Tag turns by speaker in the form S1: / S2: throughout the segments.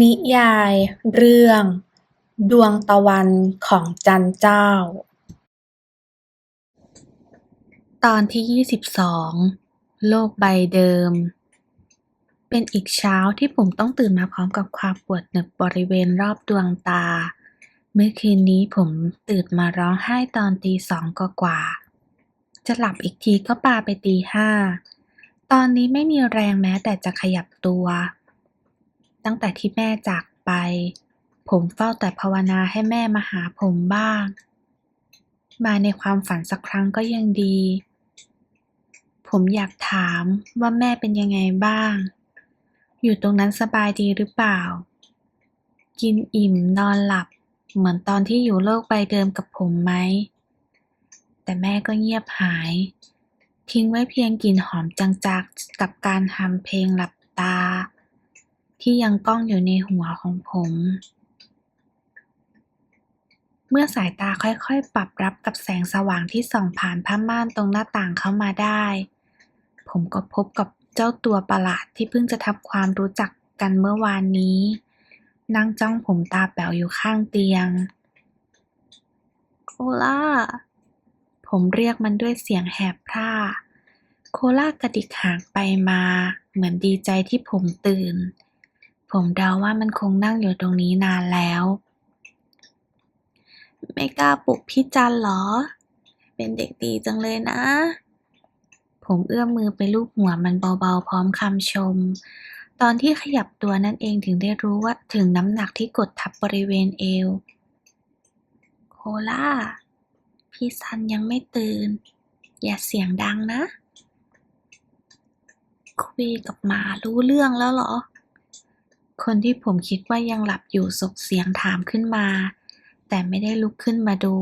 S1: นิยายเรื่อง ดวงตะวันของจันเจ้า ตอนที่ยี่สิบสองโลกใบเดิม เป็นอีกเช้าที่ผมต้องตื่นมาพร้อมกับความปวดหนึบบริเวณรอบดวงตา เมื่อคืนนี้ผมตื่นมาร้องไห้ตอนตีสองกว่าจะหลับอีกทีก็ปาไปตีห้า ตอนนี้ไม่มีแรงแม้แต่จะขยับตัว ตั้งแต่ที่แม่จากไป ผมเฝ้าแต่ภาวนาให้แม่มาหาผมบ้าง มาในความฝันสักครั้งก็ยังดี ผมอยากถามว่าแม่เป็นยังไงบ้าง อยู่ตรงนั้นสบายดีหรือเปล่า กินอิ่มนอนหลับ เหมือนตอนที่อยู่โลกใบเดิมกับผมไหม แต่แม่ก็เงียบหาย ทิ้งไว้เพียงกลิ่นหอมจางๆกับการทำเพลงหลับตา ที่ยังก้องอยู่ในหัวของผม เมื่อสายตาค่อยๆ ปรับรับกับแสงสว่างที่ส่องผ่านผ้าม่านตรงหน้าต่างเข้ามาได้ ผมก็พบกับเจ้าตัวประหลาดที่เพิ่งจะทำความรู้จักกันเมื่อวานนี้ นั่งจ้องผมตาแป๋วอยู่ข้างเตียง โคล่า ผมเรียกมันด้วยเสียงแหบพร่า โคล่ากระดิกหางไปมา เหมือนดีใจที่ผมตื่น ผมเดาว่ามันคงนั่งอยู่ตรงนี้นานแล้ว ไม่กล้าปลุกพี่จันเหรอ เป็นเด็กดีจังเลยนะ ผมเอื้อมมือไปลูบหัวมันเบาๆ พร้อมคำชม ตอนที่ขยับตัวนั่นเองถึงได้รู้ว่าถึงน้ำหนักที่กดทับบริเวณเอว โคล่า พี่ซันยังไม่ตื่น อย่าเสียงดังนะ คุยกับหมารู้เรื่องแล้วเหรอ คนที่ผมคิดว่ายังหลับอยู่สกเสียงถามขึ้นมา แต่ไม่ได้ลุกขึ้นมาดู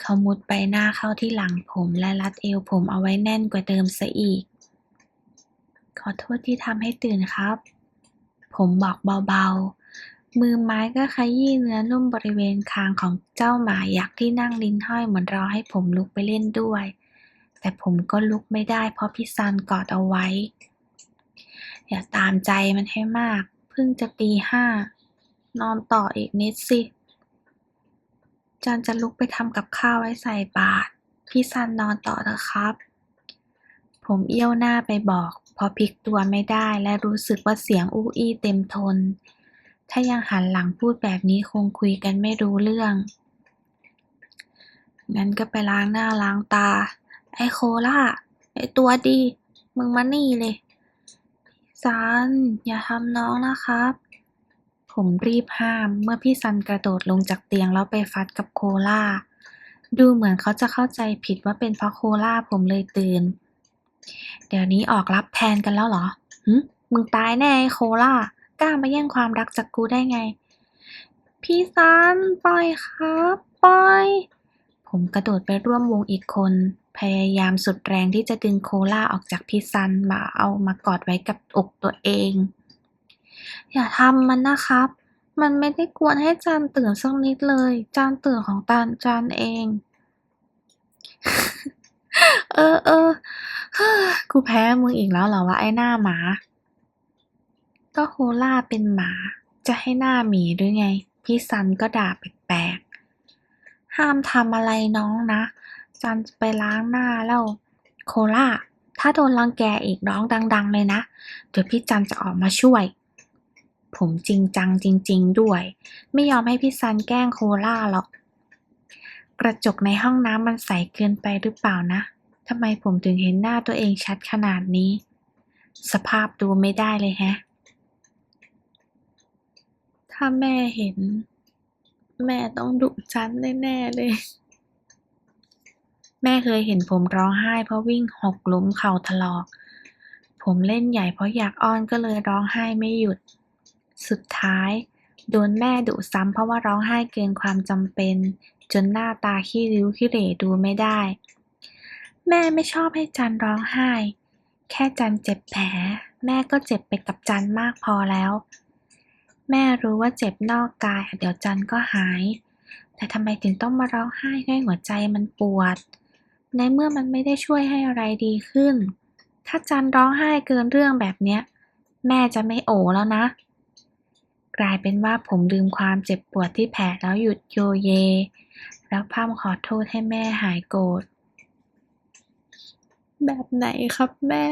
S1: เขามุดใบหน้าเข้าที่หลังผมและรัดเอวผมเอาไว้แน่นกว่าเดิมซะอีก ขอโทษที่ทำให้ตื่นครับ ผมบอกเบาๆ มือไม้ก็ขยี้เนื้อนุ่มบริเวณคางของเจ้าหมายักษ์ที่นั่งลิ้นห้อยเหมือนรอให้ผมลุกไปเล่นด้วย แต่ผมก็ลุกไม่ได้เพราะพี่ซันกอดเอาไว้ อย่าตามใจมันให้มาก เพิ่งจะตีห้า นอนต่ออีกนิดสิจันจะลุกไปทำกับข้าวไว้ใส่บาตรพี่ซันนอนต่อเถอะครับ ผมเอี้ยวหน้าไปบอก พอพลิกตัวไม่ได้และรู้สึกว่าเสียงอู้อี้เต็มทน ถ้ายังหันหลังพูดแบบนี้คงคุยกันไม่รู้เรื่อง งั้นก็ไปล้างหน้าล้างตา ไอ้โคล่าไอ้ตัวดี มึงมานี่เลย ซัน อย่าทำน้องนะครับ ผมรีบห้ามเมื่อพี่ซันกระโดดลงจากเตียงแล้วไปฟัดกับโคล่า ดูเหมือนเขาจะเข้าใจผิดว่าเป็นเพราะโคล่าผมเลยตื่น เดี๋ยวนี้ออกรับแทนกันแล้วเหรอหึมึงตายแน่ไอ้โคล่ากล้ามาแย่งความรักจากกูได้ไง พี่ซันปล่อยครับ ปล่อย ผมกระโดดไปร่วมวงอีกคน พยายามสุดแรงที่จะดึงโคล่าออกจากพี่ซันมาเอามากอดไว้กับอกตัวเอง อย่าทำมันนะครับ มันไม่ได้กวนให้จานตื่นสักนิดเลย จานตื่นของตานจานเอง เออเออเฮ้อกูแพ้มึงอีกแล้วเหรอวะไอ้หน้าหมา ก็โคล่าเป็นหมา จะให้หน้าหมีหรือไง พี่ซันก็ด่าแปลกๆห้ามทำอะไรน้องนะ จันจะไปล้างหน้าแล้ว โคล่า ถ้าโดนรังแกอีกร้องดัง ๆ เลยนะ เดี๋ยวพี่จันจะออกมาช่วย ผมจริงจังจริง ๆ ด้วย ไม่ยอมให้พี่ซันแกล้งโคล่าหรอก กระจกในห้องน้ำมันใสเกินไปหรือเปล่านะทำไมผมถึงเห็นหน้าตัวเองชัดขนาดนี้ สภาพดูไม่ได้เลยแฮะ ถ้าแม่เห็น แม่ต้องดุฉันแน่ ๆ เลย แม่เคยเห็นผมร้องไห้เพราะวิ่งหกล้มเข่าถลอก ผมเล่นใหญ่เพราะอยากอ้อนก็เลยร้องไห้ไม่หยุด สุดท้าย โดนแม่ดุซ้ำเพราะว่าร้องไห้เกินความจำเป็น จนหน้าตาขี้ริ้วขี้เหร่ดูไม่ได้ แม่ไม่ชอบให้จันร้องไห้ แค่จันเจ็บแผล แม่ก็เจ็บไปกับจันมากพอแล้ว แม่รู้ว่าเจ็บนอกกาย เดี๋ยวจันก็หาย แต่ทำไมถึงต้องมาร้องไห้ให้หัวใจมันปวด ในเมื่อมันไม่ได้ช่วยให้อะไรดีขึ้น ถ้าจันร้องไห้เกินเรื่องแบบเนี้ย แม่จะไม่โอแล้วนะ กลายเป็นว่าผมลืมความเจ็บปวดที่แผลแล้วหยุดโยเย แล้วพร่ำขอโทษให้แม่หายโกรธ
S2: แบบไหนครับแม่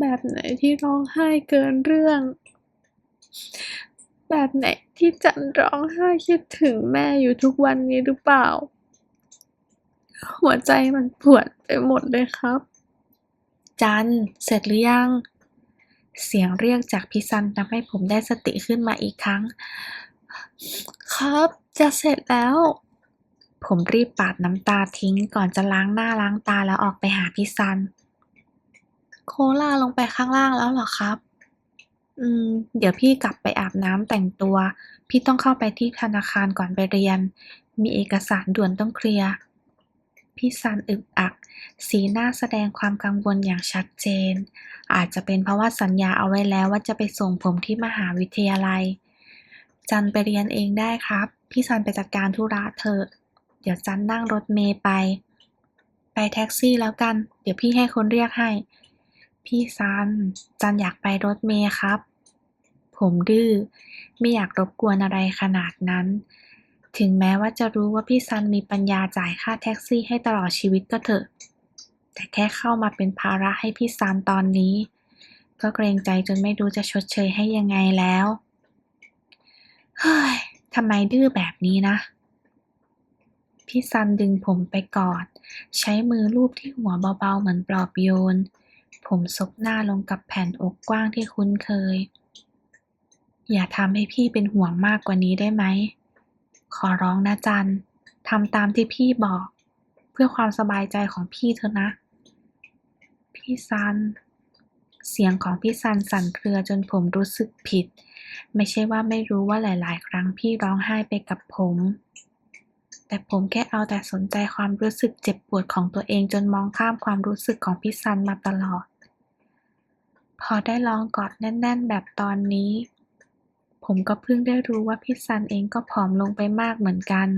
S2: แบบไหนที่ร้องไห้เกินเรื่อง แบบไหนที่จันร้องไห้คิดถึงแม่อยู่ทุกวันนี้หรือเปล่า หัวใจมันปวดไปหมดเลยครับ
S1: จันเสร็จหรือยัง เสียงเรียกจากพี่ซันทำให้ผมได้สติขึ้นมาอีกครั้ง
S2: ครับ จะเสร็จแล้ว
S1: ผมรีบปาดน้ำตาทิ้งก่อนจะล้างหน้าล้างตาแล้วออกไปหาพี่ซัน
S2: โคล่าลงไปข้างล่างแล้วเหรอครับ
S1: อืม เดี๋ยวพี่กลับไปอาบน้ำแต่งตัว พี่ต้องเข้าไปที่ธนาคารก่อนไปเรียน มีเอกสารด่วนต้องเคลียร์ พี่ซันอึกอัก สีหน้าแสดงความกังวลอย่างชัดเจน อาจจะเป็นเพราะว่าสัญญาเอาไว้แล้วว่าจะไปส่งผมที่มหาวิทยาลัย จันไปเรียนเองได้ครับ พี่ซันไปจัดการธุระเถอะ เดี๋ยวจันนั่งรถเมล์ไป ไปแท็กซี่แล้วกัน เดี๋ยวพี่ให้คนเรียกให้ พี่ซัน จันอยากไปรถเมล์ครับ ผมดื้อ ไม่อยากรบกวนอะไรขนาดนั้น ถึงแม้ว่าจะรู้ว่าพี่ซันมีปัญญาจ่ายค่าแท็กซี่ให้ตลอดชีวิตก็เถอะ แต่แค่เข้ามาเป็นภาระให้พี่ซันตอนนี้ ก็เกรงใจจนไม่รู้จะชดเชยให้ยังไงแล้ว เฮ้ยทำไมดื้อแบบนี้นะ พี่ซันดึงผมไปกอด ใช้มือลูบที่หัวเบาๆเหมือนปลอบโยน ผมซบหน้าลงกับแผ่นอกกว้างที่คุ้นเคย อย่าทำให้พี่เป็นห่วงมากกว่านี้ได้ไหม ขอร้องนะจันทำตามที่พี่บอก เพื่อความสบายใจของพี่เถอะนะ พี่ซัน เสียงของพี่ซันสั่นเครือจนผมรู้สึกผิด ไม่ใช่ว่าไม่รู้ว่าหลาย ๆ ครั้งพี่ร้องไห้ไปกับผม แต่ผมแค่เอาแต่สนใจความรู้สึกเจ็บปวดของตัวเองจนมองข้ามความรู้สึกของพี่ซันมาตลอด พอได้ลองกอดแน่น ๆ แบบตอนนี้ ผมก็เพิ่งได้รู้ว่าพี่ซันเองก็ผอมลงไปมากเหมือนกัน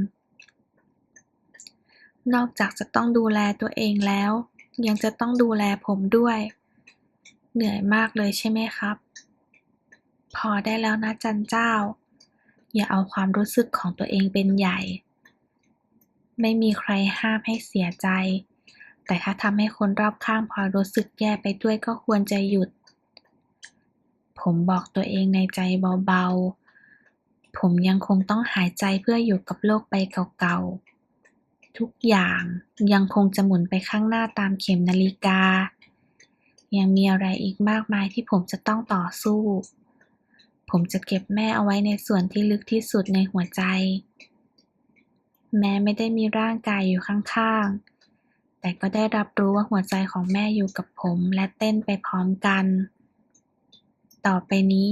S1: นอกจากจะต้องดูแลตัวเองแล้ว ยังจะต้องดูแลผมด้วย เหนื่อยมากเลยใช่ไหมครับ พอได้แล้วนะจันเจ้า อย่าเอาความรู้สึกของตัวเองเป็นใหญ่ ไม่มีใครห้ามให้เสียใจ แต่ถ้าทำให้คนรอบข้างพอรู้สึกแย่ไปด้วยก็ควรจะหยุด ผมบอกตัวเองในใจเบาๆ ผมยังคงต้องหายใจเพื่ออยู่กับโลกใบเก่าๆ ทุกอย่างยังคงจะหมุนไปข้างหน้าตามเข็มนาฬิกา ยังมีอะไรอีกมากมายที่ผมจะต้องต่อสู้ ผมจะเก็บแม่เอาไว้ในส่วนที่ลึกที่สุดในหัวใจ แม้ไม่ได้มีร่างกายอยู่ข้างๆ แต่ก็ได้รับรู้ว่าหัวใจของแม่อยู่กับผมและเต้นไปพร้อมกัน ต่อไปนี้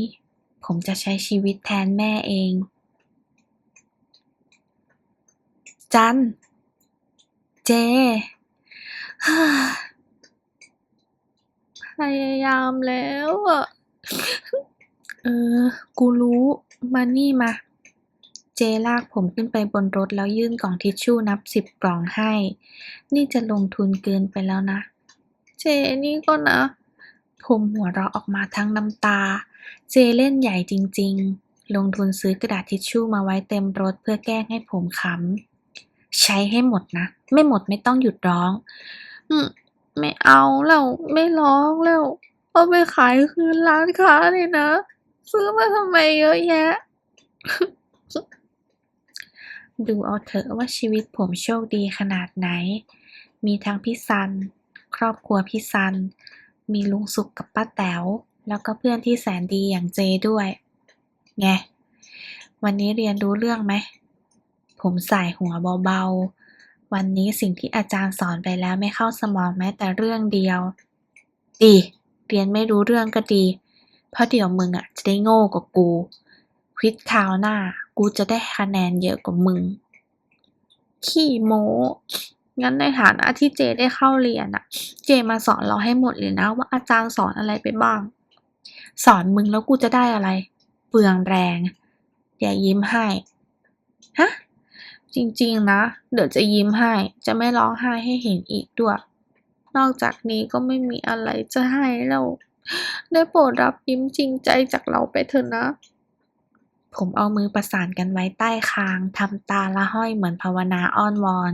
S1: ผมจะใช้ชีวิตแทนแม่เอง จัน เจ
S2: พยายามแล้วอะ
S1: เออ กูรู้ มานี่มา เจลากผมขึ้นไปบนรถแล้วยื่นกล่องทิชชู่นับสิบกล่องให้ นี่จะลงทุนเกินไปแล้วนะ
S2: เจนี่ก็นะ
S1: ผมหัวเราะออกมาทั้งน้ำตา เจเล่นใหญ่จริง ๆ ลงทุนซื้อกระดาษทิชชู่มาไว้เต็มรถเพื่อแกล้งให้ผมขำ ใช้ให้หมดนะ ไม่หมดไม่ต้องหยุดร้อง
S2: อืม ไม่เอาแล้ว ไม่ร้องแล้ว เอาไปขายคืนร้านค้าเลยนะ ซื้อมาทำไมเยอะแยะ
S1: ดูเอาเถอะว่าชีวิตผมโชคดีขนาดไหน มีทั้งพี่ซัน ครอบครัวพี่ซัน มีลุงสุขกับป้าแต๋วแล้วก็เพื่อนที่แสนดีอย่างเจด้วย ไง วันนี้เรียนรู้เรื่องไหม ผมใสายหัวเบาๆ วันนี้สิ่งที่อาจารย์สอนไปแล้วไม่เข้าสมองแม้แต่เรื่องเดียว ดี เรียนไม่รู้เรื่องก็ดี เพราะเดี๋ยวมึงอะจะได้โง่กว่ากู ควิดคราวหน้า กูจะได้คะแนนเยอะกว่ามึง
S2: ขี้โม้ งั้นในฐานะที่เจได้เข้าเรียนอะเจมาสอนเราให้หมดเลยนะว่าอาจารย์สอนอะไรไปบ้าง
S1: สอนมึงแล้วกูจะได้อะไร เปลืองแรงอย่ายิ้มให้
S2: ฮะจริงๆนะ เดี๋ยวจะยิ้มให้ จะไม่ร้องไห้ให้เห็นอีกด้วย นอกจากนี้ก็ไม่มีอะไรจะให้แล้ว ได้โปรดรับยิ้มจริงใจจากเราไปเถอะนะ
S1: ผมเอามือประสานกันไว้ใต้คางทำตาละห้อยเหมือนภาวนาอ้อนวอน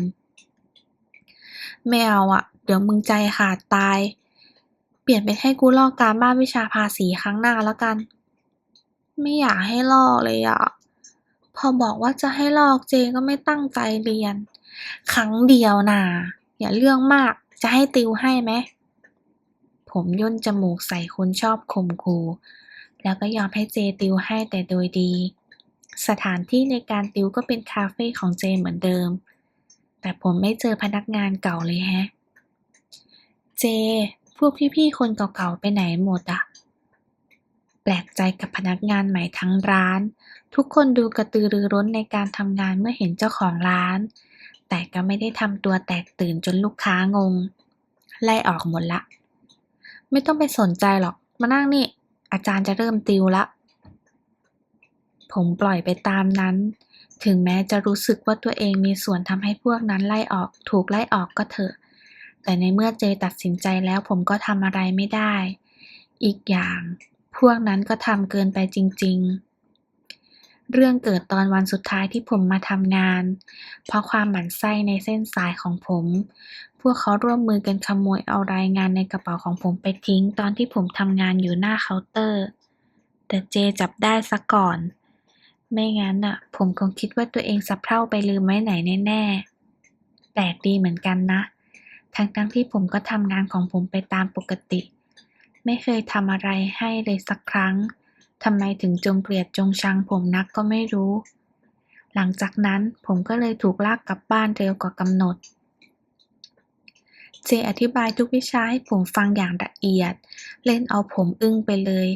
S1: ไม่เอาอะเดี๋ยวมึงใจขาดตาย เปลี่ยนเป็นให้กูลอกการบ้านวิชาภาษีครั้งหน้าแล้วกัน ไม่อยากให้ลอกเลยอะพอบอกว่าจะให้ลอกเจก็ไม่ตั้งใจเรียน ครั้งเดียวน่ะอย่าเรื่องมากจะให้ติวให้ไหมผมย่นจมูกใส่คนชอบข่มขู่แล้วก็ยอมให้เจติวให้แต่โดยดี สถานที่ในการติวก็เป็นคาเฟ่ของเจเหมือนเดิม แต่ผมไม่เจอพนักงานเก่าเลยแฮะ เจ พวกพี่ๆคนเก่าๆไปไหนหมดอะแปลกใจกับพนักงานใหม่ทั้งร้าน ทุกคนดูกระตือรือร้นในการทำงานเมื่อเห็นเจ้าของร้าน แต่ก็ไม่ได้ทำตัวแตกตื่นจนลูกค้างง ไล่ออกหมดละ ไม่ต้องไปสนใจหรอก มานั่งนี่ อาจารย์จะเริ่มติวละ ผมปล่อยไปตามนั้น ถึงแม้จะรู้สึกว่าตัวเองมีส่วนทำให้พวกนั้นไล่ออก ถูกไล่ออกก็เถอะ แต่ในเมื่อเจตัดสินใจแล้วผมก็ทำอะไรไม่ได้ อีกอย่าง พวกนั้นก็ทำเกินไปจริง ๆ เรื่องเกิดตอนวันสุดท้ายที่ผมมาทำงาน เพราะความหมั่นไส้ในเส้นสายของผม พวกเขาร่วมมือกันขโมยเอารายงานในกระเป๋าของผมไปทิ้ง ตอนที่ผมทำงานอยู่หน้าเคาน์เตอร์ แต่เจจับได้ซะก่อน ไม่งั้นน่ะผมคงคิดว่าตัวเองสะเพร่าไปลืมไว้ไหนแน่ๆแปลกดีเหมือนกันนะ ทั้งๆที่ผมก็ทำงานของผมไปตามปกติ ไม่เคยทำอะไรให้เลยสักครั้งทำไมถึงจงเกลียดจงชังผมนักก็ไม่รู้ หลังจากนั้นผมก็เลยถูกลากกลับบ้านเร็วกว่ากำหนด เจอธิบายทุกวิชาให้ผมฟังอย่างละเอียด เล่นเอาผมอึ้งไปเลย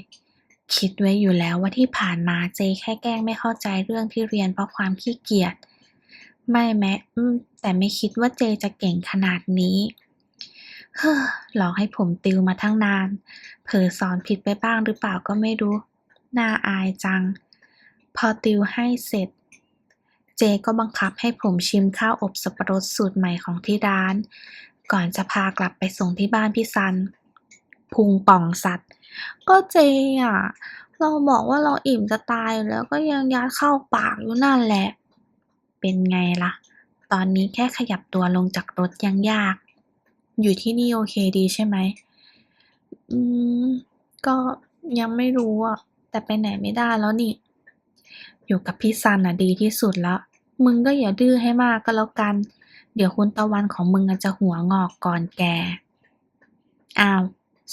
S1: คิดไว้อยู่แล้วว่าที่ผ่านมาเจแค่แกล้งไม่เข้าใจเรื่องที่เรียนเพราะความขี้เกียจ ไม่แม้แต่ไม่คิดว่าเจจะเก่งขนาดนี้ เฮ้อหลอกให้ผมติวมาทั้งนาน เผลอสอนผิดไปบ้างหรือเปล่าก็ไม่รู้ น่าอายจัง พอติวให้เสร็จ เจก็บังคับให้ผมชิมข้าวอบสับปะรดสูตรใหม่ของที่ร้าน ก่อนจะพากลับไปส่งที่บ้านพี่ซัน พุงป่องสัตว์ ก็เจอะ เราบอกว่าเราอิ่มจะตายแล้วก็ยังยัดเข้าปากอยู่นั่นแหละ เป็นไงล่ะ ตอนนี้แค่ขยับตัวลงจากรถยังยาก อยู่ที่นี่โอเคดีใช่ไหม อืม ก็ยังไม่รู้อะ แต่ไปไหนไม่ได้แล้วนี่ อยู่กับพี่ซันน่ะดีที่สุดแล้ว มึงก็อย่าดื้อให้มากก็แล้วกัน เดี๋ยวคุณตะวันของมึงอาจจะหัวงอกก่อนแก อ้าว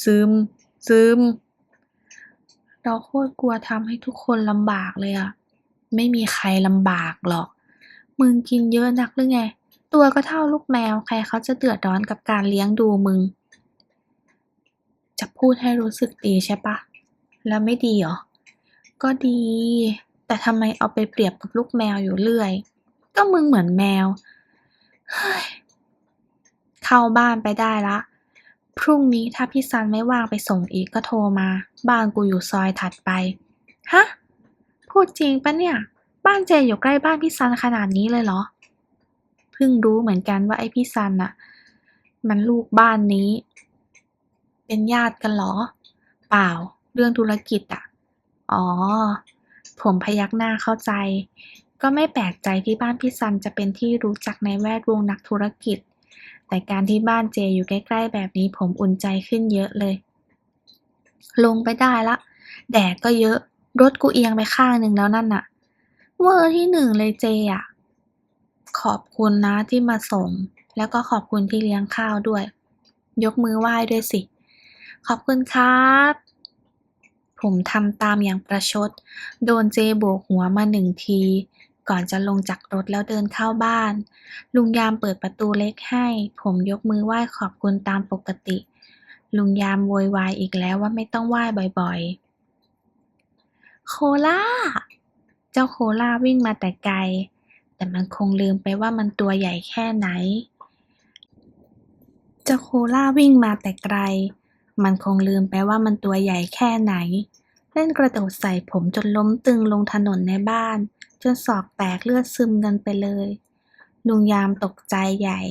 S1: ซึม ซึม เราโคตรกลัวทำให้ทุกคนลำบากเลยอะไม่มีใครลำบากหรอก มึงกินเยอะนักหรือไง ตัวก็เท่าลูกแมว ใครเขาจะเดือดร้อนกับการเลี้ยงดูมึง จะพูดให้รู้สึกดีใช่ปะ แล้วไม่ดีเหรอ ก็ดี แต่ทำไมเอาไปเปรียบกับลูกแมวอยู่เรื่อย ก็มึงเหมือนแมว เข้าบ้านไปได้ละ พรุ่งนี้ถ้าพี่ซันไม่ว่างไปส่งอีกก็โทรมา บ้านกูอยู่ซอยถัดไป ฮะ พูดจริงปะเนี่ย บ้านเจอยู่ใกล้บ้านพี่ซันขนาดนี้เลยเหรอ เพิ่งรู้เหมือนกันว่าไอ้พี่ซันน่ะ มันลูกบ้านนี้ เป็นญาติกันเหรอ เปล่า เรื่องธุรกิจอะอ๋อ ผมพยักหน้าเข้าใจ ก็ไม่แปลกใจที่บ้านพี่ซันจะเป็นที่รู้จักในแวดวงนักธุรกิจ แต่การที่บ้านเจอยู่ใกล้ๆแบบนี้ผมอุ่นใจขึ้นเยอะเลย ลงไปได้ละ แดดก็เยอะ รถกูเอียงไปข้างหนึ่งแล้วนั่นน่ะ เวอร์ที่หนึ่งเลยเจอะ ขอบคุณนะที่มาส่ง แล้วก็ขอบคุณที่เลี้ยงข้าวด้วย ยกมือไหว้ด้วยสิ ขอบคุณครับผมทำตามอย่างประชด โดนเจโบกหัวมาหนึ่งที ก่อนจะลงจากรถแล้วเดินเข้าบ้าน ลุงยามเปิดประตูเล็กให้ ผมยกมือไหว้ขอบคุณตามปกติ ลุงยามโวยวายอีกแล้วว่าไม่ต้องไหว้บ่อยๆ โคล่า เจ้าโคล่าวิ่งมาแต่ไกล แต่มันคงลืมไปว่ามันตัวใหญ่แค่ไหน เจ้าโคล่าวิ่งมาแต่ไกล มันคงลืมไปว่ามันตัวใหญ่แค่ไหน เล่นกระโดดใส่ผมจนล้มตึงลงถนนในบ้าน จนศอกแตกเลือดซึมกันไปเลย ลุงยามตกใจใหญ่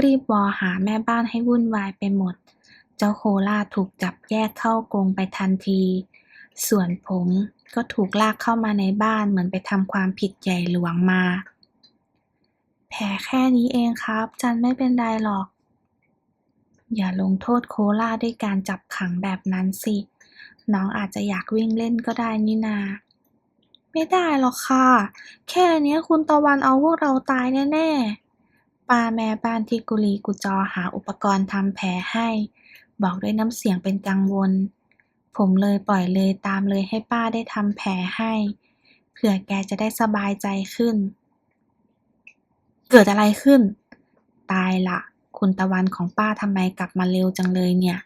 S1: รีบวอหาแม่บ้านให้วุ่นวายไปหมด เจ้าโคล่าถูกจับแยกเข้ากรงไปทันที ส่วนผมก็ถูกลากเข้ามาในบ้านเหมือนไปทำความผิดใหญ่หลวงมา แผลแค่นี้เองครับ จันไม่เป็นไรหรอก อย่าลงโทษโคล่าด้วยการจับขังแบบนั้นสิ น้องอาจจะอยากวิ่งเล่นก็ได้นี่นา ไม่ได้หรอกค่ะ แค่เนี้ยคุณตะวันเอาพวกเราตายแน่ๆป้าแม่บ้านที่กุลีกุจอหาอุปกรณ์ทำแผลให้ บอกด้วยน้ำเสียงเป็นกังวล ผมเลยปล่อยเลยตามเลยให้ป้าได้ทำแผลให้ เผื่อแกจะได้สบายใจขึ้น เกิดอะไรขึ้น ตายละคุณตะวันของป้าทำไมกลับมาเร็วจังเลยเนี่ย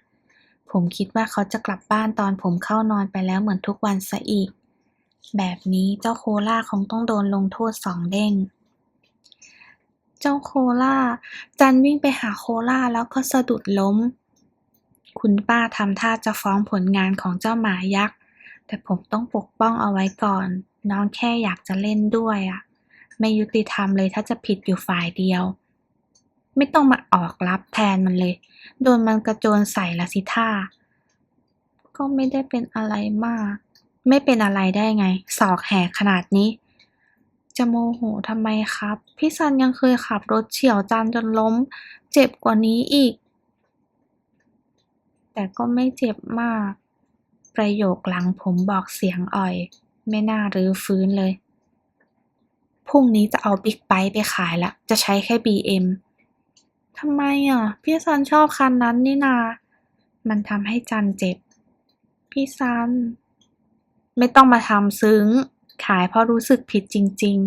S1: ผมคิดว่าเขาจะกลับบ้านตอนผมเข้านอนไปแล้วเหมือนทุกวันซะอีก แบบนี้เจ้าโคล่าคงต้องโดนลงโทษสองเด้ง เจ้าโคล่า จันวิ่งไปหาโคล่าแล้วก็สะดุดล้ม คุณป้าทำท่าจะฟ้องผลงานของเจ้าหมายักษ์ แต่ผมต้องปกป้องเอาไว้ก่อน น้องแค่อยากจะเล่นด้วยอะไม่ยุติธรรมเลยถ้าจะผิดอยู่ฝ่ายเดียว ไม่ต้องมาออกรับแทนมันเลย โดนมันกระโจนใส่ละสิท่า ก็ไม่ได้เป็นอะไรมาก ไม่เป็นอะไรได้ไงศอกแหกขนาดนี้ จะโมโหทำไมครับ พี่ซันยังเคยขับรถเฉี่ยวจันจนล้ม เจ็บกว่านี้อีก แต่ก็ไม่เจ็บมาก ประโยคหลังผมบอกเสียงอ่อย ไม่น่ารื้อฟื้นเลย พรุ่งนี้จะเอาบิ๊กไบค์ไปขายละ จะใช้แค่ BM ทำไมอะ พี่ซันชอบคันนั้นนี่นา มันทำให้จันเจ็บ พี่ซัน ไม่ต้องมาทำซึ้ง ขายเพราะรู้สึกผิดจริง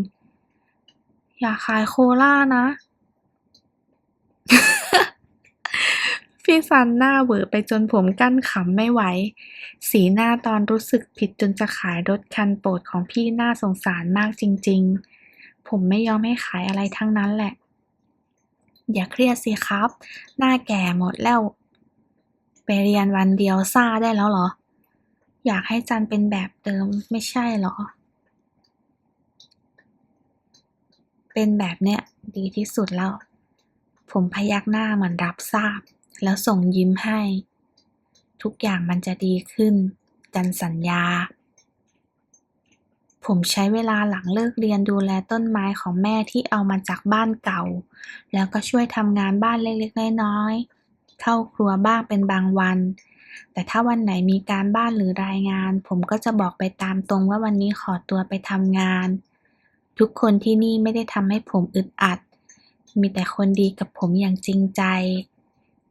S1: ๆ อย่าขายโคล่านะ พี่ซันหน้าเหวอไปจนผมกั้นขำไม่ไหว สีหน้าตอนรู้สึกผิดจนจะขายรถคันโปรดของพี่น่าสงสารมากจริง ๆ ผมไม่ยอมให้ขายอะไรทั้งนั้นแหละ อย่าเครียดสิครับ หน้าแก่หมดแล้ว ไปเรียนวันเดียวซ่าได้แล้วเหรอ อยากให้จันเป็นแบบเดิมไม่ใช่เหรอ เป็นแบบเนี้ยดีที่สุดแล้ว ผมพยักหน้าเหมือนรับทราบ แล้วส่งยิ้มให้ ทุกอย่างมันจะดีขึ้น จันสัญญา ผมใช้เวลาหลังเลิกเรียนดูแลต้นไม้ของแม่ที่เอามาจากบ้านเก่า แล้วก็ช่วยทำงานบ้านเล็กๆน้อยๆเข้าครัวบ้างเป็นบางวัน แต่ถ้าวันไหนมีการบ้านหรือรายงาน ผมก็จะบอกไปตามตรงว่าวันนี้ขอตัวไปทำงาน ทุกคนที่นี่ไม่ได้ทำให้ผมอึดอัด มีแต่คนดีกับผมอย่างจริงใจ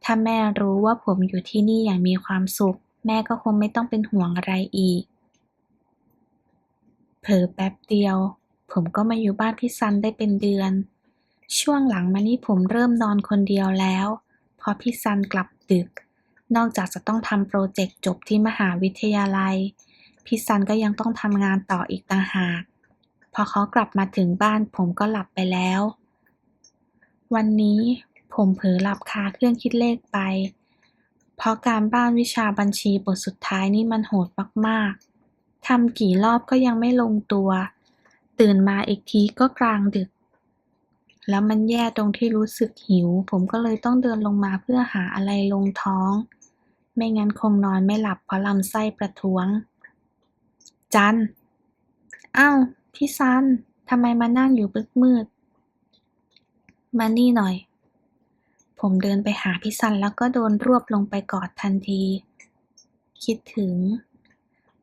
S1: ถ้าแม่รู้ว่าผมอยู่ที่นี่อย่างมีความสุข แม่ก็คงไม่ต้องเป็นห่วงอะไรอีก เผลอแป๊บเดียว ผมก็มาอยู่บ้านพี่ซันได้เป็นเดือน ช่วงหลังมานี่ผมเริ่มนอนคนเดียวแล้วเพราะพี่ซันกลับดึก นอกจากจะต้องทำโปรเจกต์จบที่มหาวิทยาลัยพี่ซันก็ยังต้องทำงานต่ออีกต่างหาก พอเขากลับมาถึงบ้านผมก็หลับไปแล้ว วันนี้ผมเผลอหลับคาเครื่องคิดเลขไป เพราะการบ้านวิชาบัญชีบทสุดท้ายนี่มันโหดมากๆ ทำกี่รอบก็ยังไม่ลงตัว ตื่นมาอีกทีก็กลางดึก แล้วมันแย่ตรงที่รู้สึกหิว ผมก็เลยต้องเดินลงมาเพื่อหาอะไรลงท้อง ไม่งั้นคงนอนไม่หลับเพราะลำไส้ประท้วง จันอ้าว พี่ซันทำไมมานั่งอยู่บึกมืด มานี่หน่อย ผมเดินไปหาพี่ซันแล้วก็โดนรวบลงไปกอดทันที คิดถึง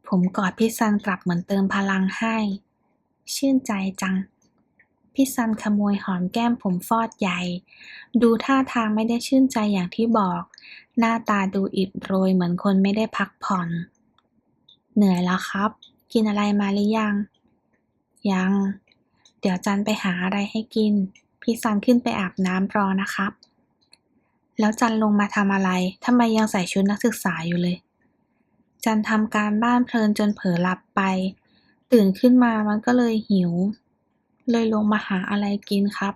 S1: ผมกอดพี่ซันกลับเหมือนเติมพลังให้ ชื่นใจจัง พี่ซันขโมยหอมแก้มผมฟอดใหญ่ ดูท่าทางไม่ได้ชื่นใจอย่างที่บอก หน้าตาดูอิดโรยเหมือนคนไม่ได้พักผ่อน เหนื่อยแล้วครับ กินอะไรมาหรือยัง ยัง เดี๋ยวจันไปหาอะไรให้กิน พี่ซันขึ้นไปอาบน้ำรอนะครับ แล้วจันลงมาทำอะไรทำไมยังใส่ชุดนักศึกษาอยู่เลย จันทำการบ้านเพลินจนเผลอหลับไป ตื่นขึ้นมามันก็เลยหิว เลยลงมาหาอะไรกินครับ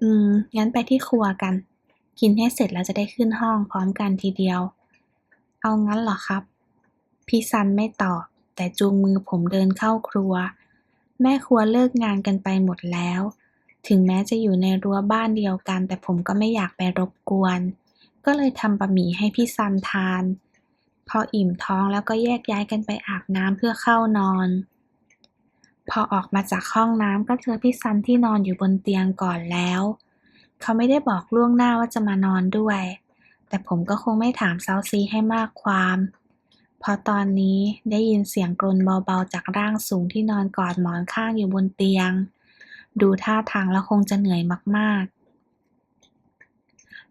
S1: อืม งั้นไปที่ครัวกัน กินให้เสร็จแล้วจะได้ขึ้นห้องพร้อมกันทีเดียว เอางั้นเหรอครับ พี่ซันไม่ตอบ แต่จูงมือผมเดินเข้าครัว แม่ครัวเลิกงานกันไปหมดแล้ว ถึงแม้จะอยู่ในรั้วบ้านเดียวกัน แต่ผมก็ไม่อยากไปรบกวน ก็เลยทำบะหมี่ให้พี่ซันทาน พออิ่มท้องแล้วก็แยกย้ายกันไปอาบน้ำเพื่อเข้านอน พอออกมาจากห้องน้ำก็เจอพี่ซันที่นอนอยู่บนเตียงก่อนแล้ว เขาไม่ได้บอกล่วงหน้าว่าจะมานอนด้วย แต่ผมก็คงไม่ถามเซาซีให้มากความเพราะตอนนี้ได้ยินเสียงกรนเบาๆจากร่างสูงที่นอนกอดหมอนข้างอยู่บนเตียง ดูท่าทางแล้วคงจะเหนื่อยมากๆ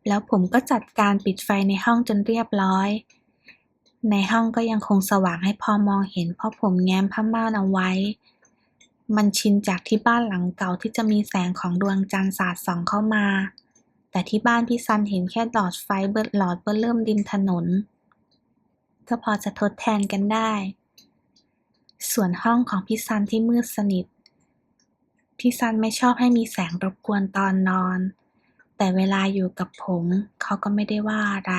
S1: แล้วผมก็จัดการปิดไฟในห้องจนเรียบร้อย ในห้องก็ยังคงสว่างให้พอมองเห็นเพราะผมแง้มผ้าม่านเอาไว้ มันชินจากที่บ้านหลังเก่าที่จะมีแสงของดวงจันทร์สาดส่องเข้ามา แต่ที่บ้านพี่ซันเห็นแค่หลอดไฟเบิดหลอดเบอร์เริ่มริมถนน ก็พอจะทดแทนกันได้ ส่วนห้องของพี่ซันที่มืดสนิท พี่ซันไม่ชอบให้มีแสงรบกวนตอนนอน แต่เวลาอยู่กับผมเขาก็ไม่ได้ว่าอะไร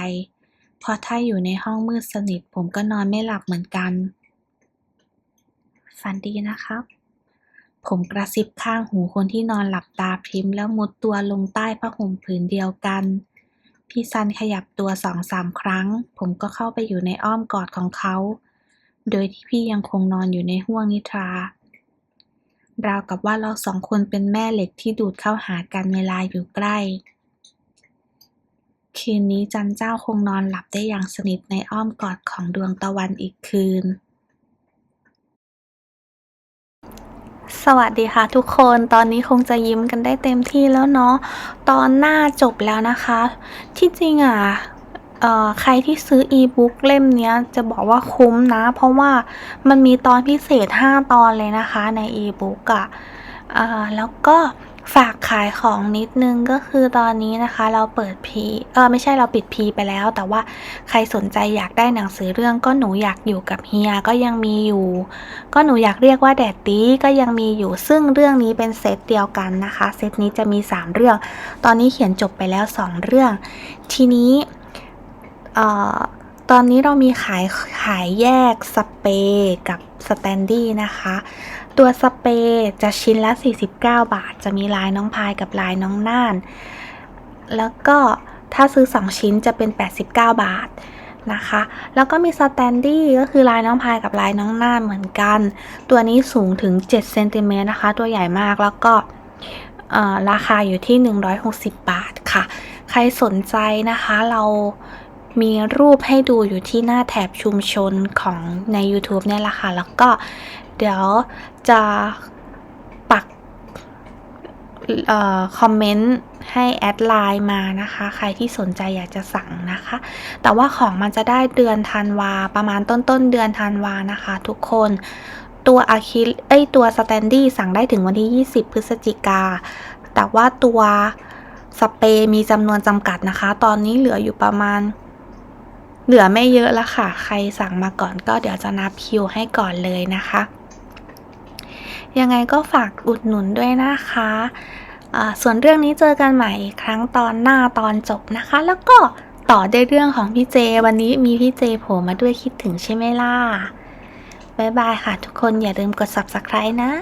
S1: เพราะถ้าอยู่ในห้องมืดสนิทผมก็นอนไม่หลับเหมือนกัน ฝันดีนะครับ ผมกระซิบข้างหูคนที่นอนหลับตาพริมแล้วมุดตัวลงใต้ผ้าห่มผืนเดียวกัน พี่ซันขยับตัวสองสามครั้ง ผมก็เข้าไปอยู่ในอ้อมกอดของเขา โดยที่พี่ยังคงนอนอยู่ในห้วงนิทรา ราวกับว่าเราสองคนเป็นแม่เหล็กที่ดูดเข้าหากันเวลาอยู่ใกล้ คืนนี้จันเจ้าคงนอนหลับได้อย่างสนิทในอ้อมกอดของดวงตะวันอีกคืน สวัสดีค่ะทุกคนตอนนี้คงจะยิ้มกันได้เต็มที่แล้วเนาะตอนหน้าจบแล้วนะคะ ที่จริงอะออใครที่ซื้ออีบุ๊กเล่มนี้จะบอกว่าคุ้มนะ เพราะว่ามันมีตอนพิเศษ 5 ตอนเลยนะคะในอีบุ๊กอะอ่าแล้วก็ ฝากขายของนิดนึงก็คือตอนนี้นะคะ เราเปิดพีเออไม่ใช่เราปิดพีไปแล้ว แต่ว่าใครสนใจอยากได้หนังสือเรื่องก็หนูอยากอยู่กับเฮียก็ยังมีอยู่ ก็หนูอยากเรียกว่าแดดดี้ก็ยังมีอยู่ ซึ่งเรื่องนี้เป็นเซตเดียวกันนะคะ เซตนี้จะมี 3 เรื่อง ตอนนี้เขียนจบไปแล้ว 2 เรื่อง ทีนี้เอ่อ ตอนนี้เรามีขายขายแยกสเปรย์กับสแตนดี้นะคะ ตัวสเปรย์จะชิ้นละ 49 บาท จะมีลายน้องพายกับลายน้องน่าน แล้วก็ถ้าซื้อ 2 ชิ้นจะเป็น 89 บาทนะคะ แล้วก็มีสแตนดี้ก็คือลายน้องพายกับลายน้องน่านเหมือนกัน ตัวนี้สูงถึง7เซนติเมตรนะคะ ตัวใหญ่มากแล้วก็ราคาอยู่ที่ 160 บาทค่ะ ใครสนใจนะคะเรา มีรูปให้ดูอยู่ที่หน้าแถบชุมชนของใน YouTube เนี่ยแหละค่ะ แล้วก็เดี๋ยวจะปักออคอมเมนต์ให้แอดไลน์มานะคะ ใครที่สนใจอยากจะสั่งนะคะ แต่ว่าของมันจะได้เดือนธันวา ประมาณต้นต้นเดือนธันวานะคะ ทุกคนตัวอะคิลเอ้ยตัวสแตนดี้สั่งได้ถึงวันที่ 20 พฤศจิกา แต่ว่าตัวสเปรย์มีจำนวนจำกัดนะคะ ตอนนี้เหลืออยู่ประมาณ เหลือไม่เยอะแล้วค่ะ ใครสั่งมาก่อนก็เดี๋ยวจะนับคิวให้ก่อนเลยนะคะ ยังไงก็ฝากอุดหนุนด้วยนะคะส่วนเรื่องนี้เจอกันใหม่อีกครั้งตอนหน้าตอนจบนะคะ แล้วก็ต่อด้เรื่องของพี่เจ วันนี้มีพี่เจโผล่มาด้วยคิดถึงใช่ไหมล่ะ บ๊ายบายค่ะทุกคนอย่าลืมกด subscribe นะ